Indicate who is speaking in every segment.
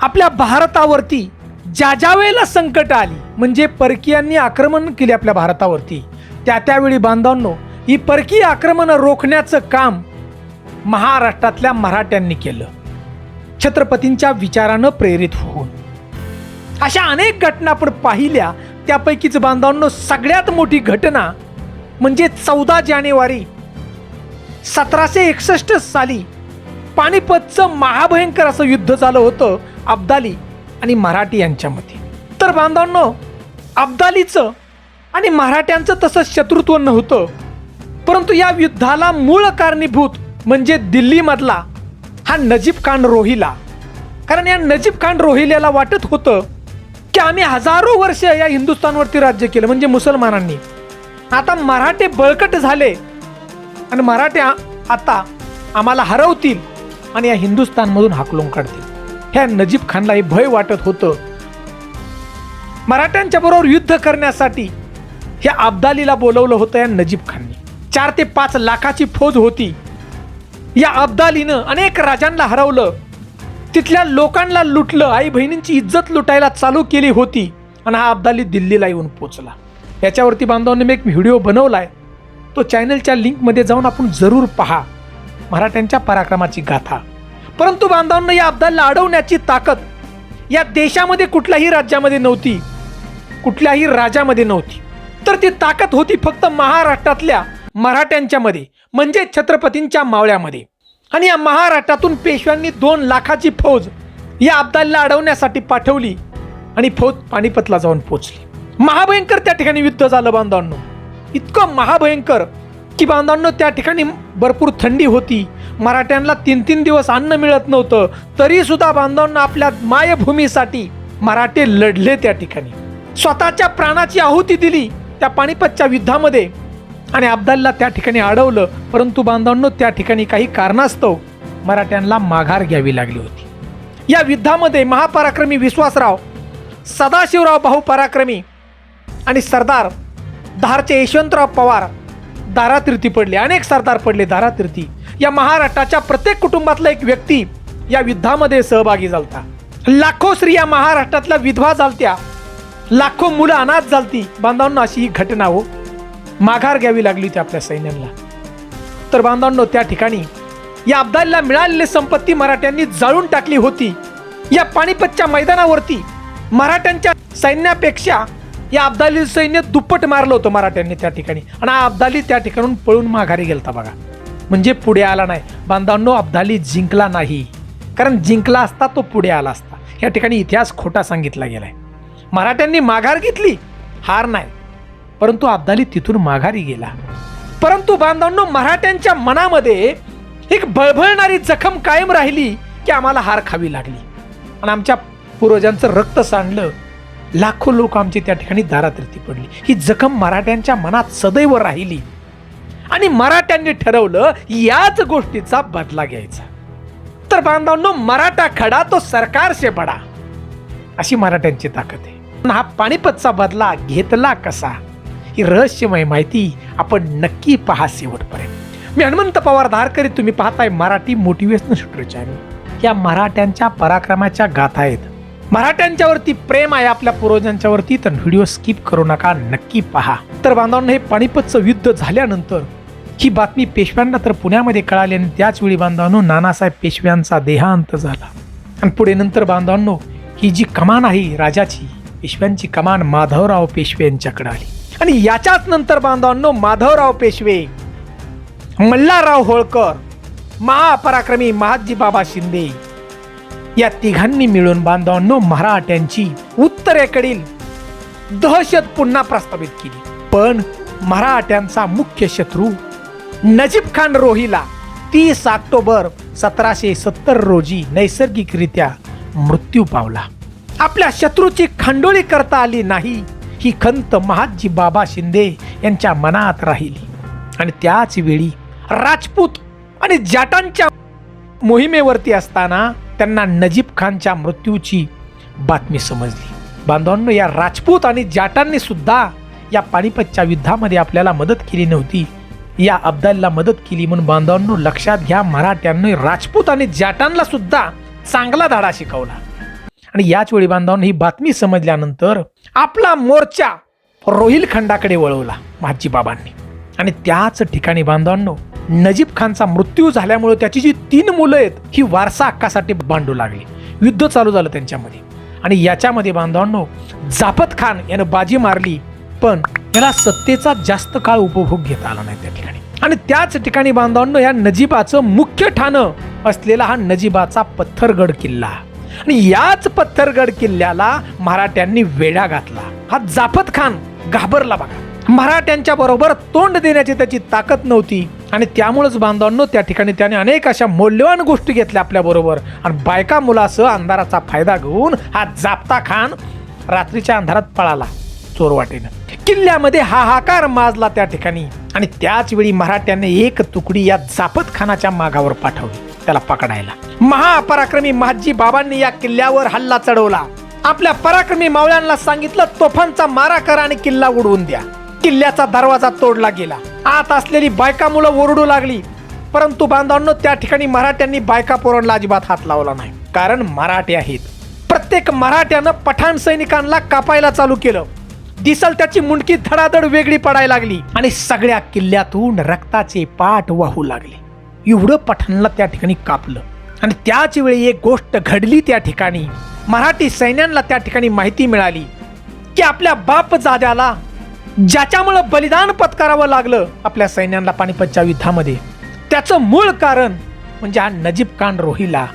Speaker 1: आपल्या भारतावरती ज्या ज्या वेळेला संकट आली म्हणजे परकीयांनी आक्रमण केले आपल्या भारतावरती त्या त्यावेळी बांधवांनो ही परकीय आक्रमणं रोखण्याचं काम महाराष्ट्रातल्या मराठ्यांनी केलं. छत्रपतींच्या विचारानं प्रेरित होऊन. अशा अनेक घटना आपण पाहिल्या त्यापैकीच बांधवांनो सगळ्यात मोठी घटना म्हणजे चौदा जानेवारी सतराशे एकसष्ट साली पानिपतचं महाभयंकर असं युद्ध झालं होतं. अब्दाली आणि मराठी यांच्यामध्ये तर बांधवांनो अब्दालीचं आणि मराठ्यांचं तसं शत्रुत्व नव्हतं. परंतु या युद्धाला मूळ कारणीभूत म्हणजे दिल्लीमधला हा नजीब खान रोहिला. कारण या नजीब खान रोहिल्याला वाटत होतं की आम्ही हजारो वर्ष या हिंदुस्थानवरती राज्य केलं म्हणजे मुसलमानांनी. आता मराठे बळकट झाले आणि मराठे आता आम्हाला हरवतील आणि या हिंदुस्थानमधून हाकलून काढतील. ह्या नजीब खानला हे भय वाटत होतं. मराठ्यांच्या बरोबर युद्ध करण्यासाठी ह्या अब्दालीला बोलवलं होतं या नजीब खानने. चार ते पाच लाखाची फौज होती. या अब्दालीनं अनेक राजांना हरवलं. तिथल्या लोकांना लुटलं. आई बहिणींची इज्जत लुटायला चालू केली होती. आणि हा अब्दाली दिल्लीला येऊन पोचला. याच्यावरती बांधवांनी मी एक व्हिडिओ बनवलाय. तो चॅनलच्या लिंकमध्ये जाऊन आपण जरूर पहा. मराठ्यांच्या पराक्रमाची गाथा. परंतु बांधवांना या अब्दालला अडवण्याची ताकद या देशामध्ये कुठल्याही राज्यामध्ये नव्हती. कुठल्याही राजामध्ये नव्हती. तर ती ताकद होती फक्त महाराष्ट्रातल्या मराठ्यांच्या मध्ये म्हणजे छत्रपतींच्या मावळ्यामध्ये. आणि या महाराष्ट्रातून पेशव्यांनी दोन लाखाची फौज या अब्दालला अडवण्यासाठी पाठवली आणि फौज पानिपतला जाऊन पोचली महाभयंकर त्या ठिकाणी युद्ध झालं बांधवांनो. इतकं महाभयंकर की बांधवांनो त्या ठिकाणी भरपूर थंडी होती. मराठ्यांना तीन तीन दिवस अन्न मिळत नव्हतं तरी सुद्धा बांधवांना आपल्या मायभूमीसाठी मराठे लढले त्या ठिकाणी. स्वतःच्या प्राणाची आहुती दिली त्या पानिपतच्या युद्धामध्ये आणि अब्दालला त्या ठिकाणी अडवलं परंतु बांधवांनो त्या ठिकाणी काही कारणास्तव मराठ्यांना माघार घ्यावी लागली होती. या युद्धामध्ये महापराक्रमी विश्वासराव सदाशिवराव भाऊ पराक्रमी आणि सरदार धारचे यशवंतराव पवार दारातीर्थी पडले. अनेक सरदार पडले दारातीर्थी या महाराष्ट्राच्या प्रत्येक कुटुंबातला एक व्यक्ती या युद्धामध्ये सहभागी झालता. लाखो स्त्रिया महाराष्ट्रातल्या विधवा झालत्या. लाखो मुलं अनाथ झालती. बांधवांना अशी ही घटना हो. माघार घ्यावी लागली होती आपल्या सैन्यांना. तर बांधवांनो त्या ठिकाणी या अब्दालीला मिळालेली संपत्ती मराठ्यांनी जाळून टाकली होती. या पानिपतच्या मैदानावरती मराठ्यांच्या सैन्यापेक्षा या अब्दाली सैन्य दुप्पट मारलं होतं मराठ्यांनी त्या ठिकाणी. आणि हा अब्दाली त्या ठिकाणून पळून माघारी गेलता बघा. म्हणजे पुढे आला नाही. बांधवांनो अब्दाली जिंकला नाही. कारण जिंकला असता तो पुढे आला असता. या ठिकाणी इतिहास खोटा सांगितला गेलाय. मराठ्यांनी माघार घेतली हार नाही. परंतु अब्दाली तिथून माघारी गेला. परंतु बांधवांनो मराठ्यांच्या मनामध्ये एक बळबळणारी जखम कायम राहिली की आम्हाला हार खावी लागली. आणि आमच्या पूर्वजांचं रक्त सांडलं लाखो लोक आमची त्या ठिकाणी दारात्रती पडली. ही जखम मराठ्यांच्या मनात सदैव राहिली. आणि मराठ्यांनी ठरवलं याच गोष्टीचा बदला घ्यायचा. तर बांधवांनो मराठा खडा तो सरकार से बडा. अशी मराठ्यांची ताकद आहे. पण हा पानिपतचा बदला घेतला कसा? ही रहस्यमय माहिती आपण नक्की पहा शेवटपर्यंत. मी हनुमंत पवार धारकरी तुम्ही पाहताय मराठी मोटिवेशनल स्टोरी चॅनल या मराठ्यांच्या पराक्रमाच्या गाथा आहेत. मराठ्यांच्यावरती प्रेम आहे आपल्या पूर्वजांच्यावरती तर व्हिडिओ स्किप करू नका नक्की पहा. तर बांधवांना हे पानिपतचं युद्ध झाल्यानंतर ही बातमी पेशव्यांना तर पुण्यामध्ये कळाली आणि त्याच वेळी बांधवांनो नानासाहेब पेशव्यांचा देहांत झाला. आणि पुढे नंतर बांधवांनो ही जी कमान आहे राजाची पेशव्यांची कमान माधवराव पेशवे यांच्याकडे आली. आणि याच्याच नंतर बांधवांनो माधवराव पेशवे मल्हारराव होळकर महापराक्रमी महाजी बाबा शिंदे या तिघांनी मिळून बांधवांनो मराठ्यांची उत्तरेकडील दहशत पुन्हा प्रस्थापित केली. पण मराठ्यांचा मुख्य शत्रू नजीब खान रोहीला तीस ऑक्टोबर सतराशे सत्तर रोजी नैसर्गिकरित्या मृत्यू पावला. आपल्या शत्रूची खंडोळी करता आली नाही ही खंत महाजी बाबा शिंदे यांच्या मनात राहिली. आणि त्याच वेळी राजपूत आणि जाटांच्या मोहिमेवरती असताना त्यांना नजीब खानच्या मृत्यूची बातमी समजली. बांधवांनो या राजपूत आणि जाटांनी सुद्धा या पानिपतच्या युद्धामध्ये आपल्याला मदत केली नव्हती. या अब्दालला मदत केली म्हणून बांधवांनो लक्षात घ्या मराठ्यांनी राजपूत आणि जाटांना सुद्धा चांगला धडा शिकवला. आणि याच वेळी बांधवांनी ही बातमी समजल्यानंतर आपला मोर्चा रोहिलखंडाकडे वळवला महाजी बाबांनी. आणि त्याच ठिकाणी बांधवांनो नजीब खानचा मृत्यू झाल्यामुळे त्याची जी तीन मुलं आहेत ही वारसा हक्कासाठी बांधू लागली. युद्ध चालू झालं त्यांच्यामध्ये. आणि याच्यामध्ये बांधवांनो जाफत खान यानं बाजी मारली पण त्याला सत्तेचा जास्त काळ उपभोग घेता आला नाही त्या ठिकाणी. आणि त्याच ठिकाणी बांधवांनो या नजीबाचं मुख्य ठाणं असलेला हा नजीबाचा पत्थरगड किल्ला. आणि याच पत्थरगड किल्ल्याला मराठ्यांनी वेढा घातला. हा जाफत खान घाबरला बघा. मराठ्यांच्या बरोबर तोंड देण्याची त्याची ताकद नव्हती. आणि त्यामुळेच बांधवांनो त्या ठिकाणी त्याने अनेक अशा मौल्यवान गोष्टी घेतल्या आपल्या बरोबर. आणि बायका मुलासह अंधाराचा फायदा घेऊन हा जापता खान रात्रीच्या अंधारात पळाला चोरवाटेनं. किल्ल्यामध्ये हाहाकार माजला त्या ठिकाणी. आणि त्याच वेळी मराठ्याने एक तुकडी या जाफत खानाच्या मागावर पाठवली त्याला पकडायला. महापराक्रमी महाजी बाबांनी या किल्ल्यावर हल्ला चढवला. आपल्या पराक्रमी मावळ्यांना सांगितलं तोफांचा मारा करा आणि किल्ला उडवून द्या. किल्ल्याचा दरवाजा तोडला गेला. आत असलेली बायका मुलं ओरडू लागली. परंतु बांधवांनो त्या ठिकाणी मराठ्यांनी बायका पोरांना अजिबात हात लावला नाही. कारण मराठे आहेत. प्रत्येक मराठ्यानं पठाण सैनिकांना कापायला चालू केलं. दिसल त्याची मुंडकी धडाधड वेगळी पडायला लागली आणि सगळ्या किल्ल्यातून रक्ताचे पाठ वाहू लागले. एवढं पठाणला त्या ठिकाणी कापलं. आणि त्याच वेळी एक गोष्ट घडली त्या ठिकाणी. मराठी सैन्यांना त्या ठिकाणी माहिती मिळाली की आपल्या बाप जाद्याला ज्याच्यामुळं बलिदान पत्करावं लागलं आपल्या सैन्यांना पानिपतच्या युद्धामध्ये. त्याचं मूळ कारण म्हणजे हा नजीब खान रोहिला.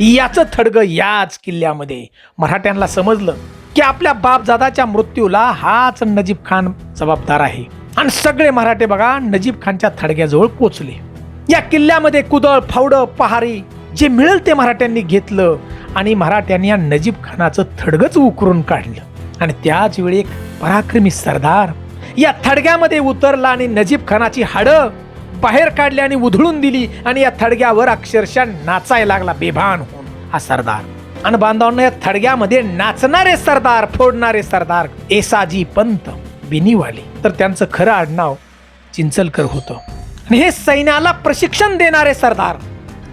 Speaker 1: याचं थडगं याच किल्ल्यामध्ये. मराठ्यांना समजलं की आपल्या बापजादाच्या मृत्यूला हाच नजीब खान जबाबदार आहे. आणि सगळे मराठे बघा नजीब खानच्या थडग्याजवळ पोचले. या किल्ल्यामध्ये कुदळ फावडं पहारी जे मिळेल ते मराठ्यांनी घेतलं आणि मराठ्यांनी या नजीब खानाचं थडगच उकरून काढलं. आणि त्याच वेळी एक पराक्रमी सरदार या थडग्यामध्ये उतरला आणि नजीब खानाची हाडं बाहेर काढली आणि उधळून दिली आणि या थडग्यावर अक्षरशः नाचायला लागला बेभान होऊन हा सरदार. आणि बांधवांना या थडग्यामध्ये नाचणारे सरदार फोडणारे सरदार एसाजी पंत बिनीवाले. तर त्यांचं खरं आडनाव चिंचलकर होतं. आणि हे सैन्याला प्रशिक्षण देणारे सरदार.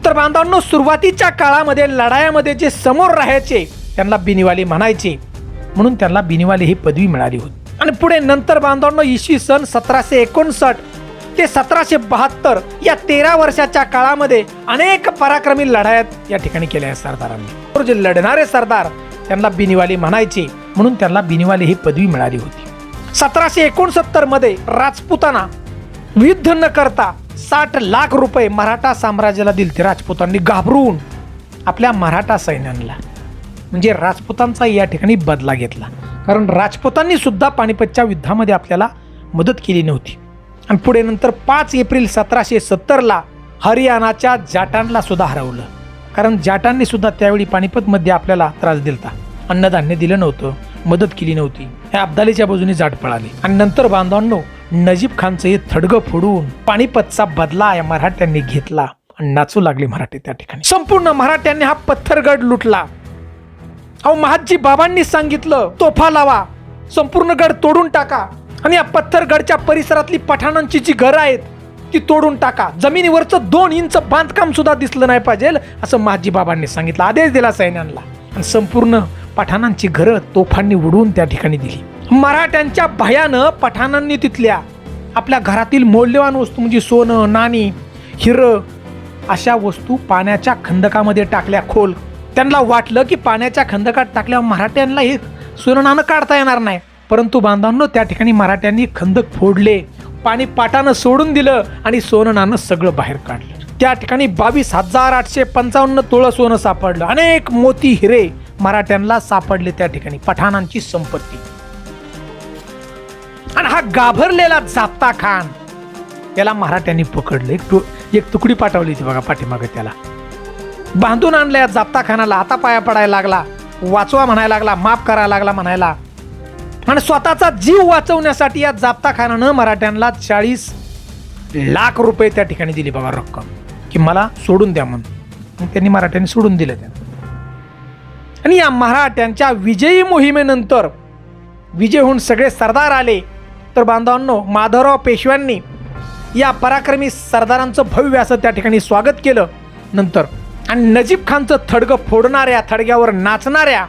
Speaker 1: तर बांधवांनो सुरुवातीच्या काळामध्ये लढायामध्ये जे समोर राहायचे त्यांना बिनीवाले म्हणायचे. म्हणून त्यांना बिनीवाले ही पदवी मिळाली होती. आणि पुढे नंतर बांधवांनो इसवी सन सतराशे एकोणसाठ ते सतराशे बहात्तर या तेरा वर्षाच्या काळामध्ये अनेक पराक्रमी लढायात या ठिकाणी केल्या आहेत सरदारांनी. जे लढणारे सरदार त्यांना बिनीवाले म्हणायचे. म्हणून त्यांना बिनीवाले ही पदवी मिळाली होती. सतराशे एकोणसत्तरमध्ये राजपुतांना युद्ध न करता साठ लाख रुपये मराठा साम्राज्याला दिले ते राजपुतांनी घाबरून आपल्या मराठा सैन्यांना म्हणजे राजपुतांचा या ठिकाणी बदला घेतला. कारण राजपुतांनी सुद्धा पानिपतच्या युद्धामध्ये आपल्याला मदत केली नव्हती. आणि पुढे नंतर पाच एप्रिल सतराशे सत्तरला हरियाणाच्या जाटांना सुद्धा हरवलं. कारण जाटांनी सुद्धा त्यावेळी पानिपतमध्ये आपल्याला त्रास दिलता. अन्नधान्य दिलं नव्हतं मदत केली नव्हती. हे अब्दालीच्या बाजूने जाट पळाली. आणि नंतर बांधवांनो नजीब खानचं हे थडगं फोडून पानिपतचा बदला या मराठ्यांनी घेतला. आणि नाचू लागले मराठी त्या ठिकाणी. संपूर्ण मराठ्यांनी हा पत्थरगड लुटला. अहो महाजी बाबांनी सांगितलं तोफा लावा संपूर्ण गड तोडून टाका. आणि या पत्थरगडच्या परिसरातली पठाणांची जी घरं आहेत ती तोडून टाका. जमिनीवरचं दोन इंच बांधकाम सुद्धा दिसलं नाही पाहिजे असं माजी बाबांनी सांगितलं. आदेश दिला सैन्यांना आणि संपूर्ण पठाणांची घरं तोफांनी उडवून त्या ठिकाणी दिली. मराठ्यांच्या भयानं पठाणांनी तिथल्या आपल्या घरातील मौल्यवान वस्तू म्हणजे सोनं नाणी हिरं अशा वस्तू पाण्याच्या खंदकामध्ये टाकल्या खोल. त्यांना वाटलं की पाण्याच्या खंदकात टाकल्यावर मराठ्यांना हे सोनं नाणं काढता येणार नाही. परंतु बांधवांनो त्या ठिकाणी मराठ्यांनी खंदक फोडले पाणी पाटानं सोडून दिलं आणि सोनं नाणं सगळं बाहेर काढलं. त्या ठिकाणी बावीस हजार आठशे पंचावन्न तोळं सोनं सापडलं. अनेक मोती हिरे मराठ्यांना सापडले त्या ठिकाणी पठाणांची संपत्ती. आणि हा गाभरलेला जाप्ता खान त्याला मराठ्यांनी पकडलं. एक तु एक तुकडी पाठवली होती बघा पाठीमागे त्याला. बांधून आणलं या जाप्ता खानाला हातापाया पडायला लागला वाचवा म्हणायला लागला माफ करायला लागला म्हणायला. आणि स्वतःचा जीव वाचवण्यासाठी या जाप्ता खानानं मराठ्यांना चाळीस लाख रुपये त्या ठिकाणी दिली बाबा रक्कम. की मला सोडून द्या म्हणून. मग त्यांनी मराठ्यांनी सोडून दिलं त्यांना आणि या मराठ्यांच्या विजयी मोहिमेनंतर विजय होऊन सगळे सरदार आले. तर बांधवांनो माधवराव पेशव्यांनी या पराक्रमी सरदारांचं भव्य असं त्या ठिकाणी स्वागत केलं. नंतर आणि नजीब खानचं थडगं फोडणाऱ्या थडग्यावर नाचणाऱ्या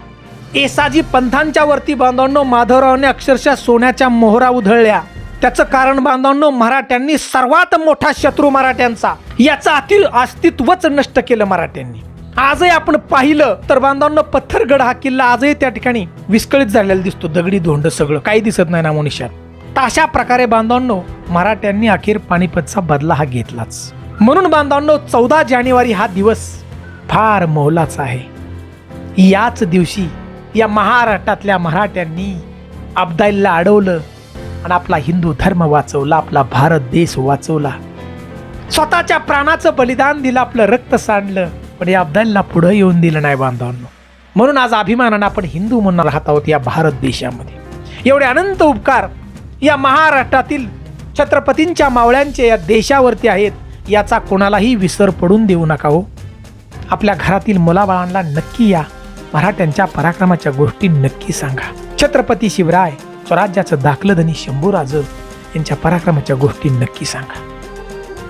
Speaker 1: एसाजी पंथांच्या वरती बांधवांनो माधवरावने अक्षरशः सोन्याच्या मोहरा उधळल्या. त्याचं कारण बांधवांनो मराठ्यांनी सर्वात मोठा शत्रू मराठ्यांचा. याचं अति अस्तित्वच नष्ट केलं मराठ्यांनी. आजही आपण पाहिलं तर बांधवांनो पत्थरगड हा किल्ला आजही त्या ठिकाणी विस्कळीत झालेला दिसतो. दगडी धोंड सगळं काही दिसत नाही नामोनिशात मनुष्यात. अशा प्रकारे बांधवांनो मराठ्यांनी अखेर पानिपतचा बदला हा घेतलाच. म्हणून बांधवांनो चौदा जानेवारी हा दिवस फार मोलाचा आहे. याच दिवशी या महाराष्ट्रातल्या मराठ्यांनी अब्दाईलला अडवलं आणि आपला हिंदू धर्म वाचवला आपला भारत देश वाचवला. स्वतःच्या प्राणाचं बलिदान दिलं आपलं रक्त सांडलं पण या अब्दाईलला पुढं येऊन दिलं नाही बांधवांनो. म्हणून आज अभिमानानं आपण हिंदू म्हणून राहत आहोत या भारत देशामध्ये. एवढे अनंत उपकार या महाराष्ट्रातील छत्रपतींच्या मावळ्यांचे या देशावरती आहेत याचा कोणालाही विसर पडून देऊ नका हो. आपल्या घरातील मुलाबाळांना नक्की या. मराठ्यांच्या पराक्रमाच्या गोष्टी नक्की सांगा. छत्रपती शिवराय स्वराज्याचं दाखलधनी शंभूराज यांच्या पराक्रमाच्या गोष्टी नक्की सांगा.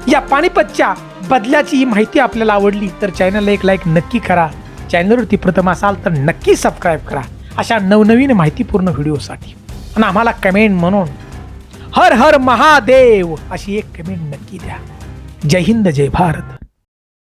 Speaker 1: या पानिपतच्या बदल्याची ही माहिती आपल्याला आवडली तर चॅनलला एक लाईक नक्की करा. चॅनलवरती प्रथम असाल तर नक्की सबस्क्राईब करा. अशा नवनवीन माहितीपूर्ण व्हिडिओसाठी. आणि आम्हाला कमेंट म्हणून हर हर महादेव अशी एक कमेंट नक्की द्या. जय हिंद जय भारत.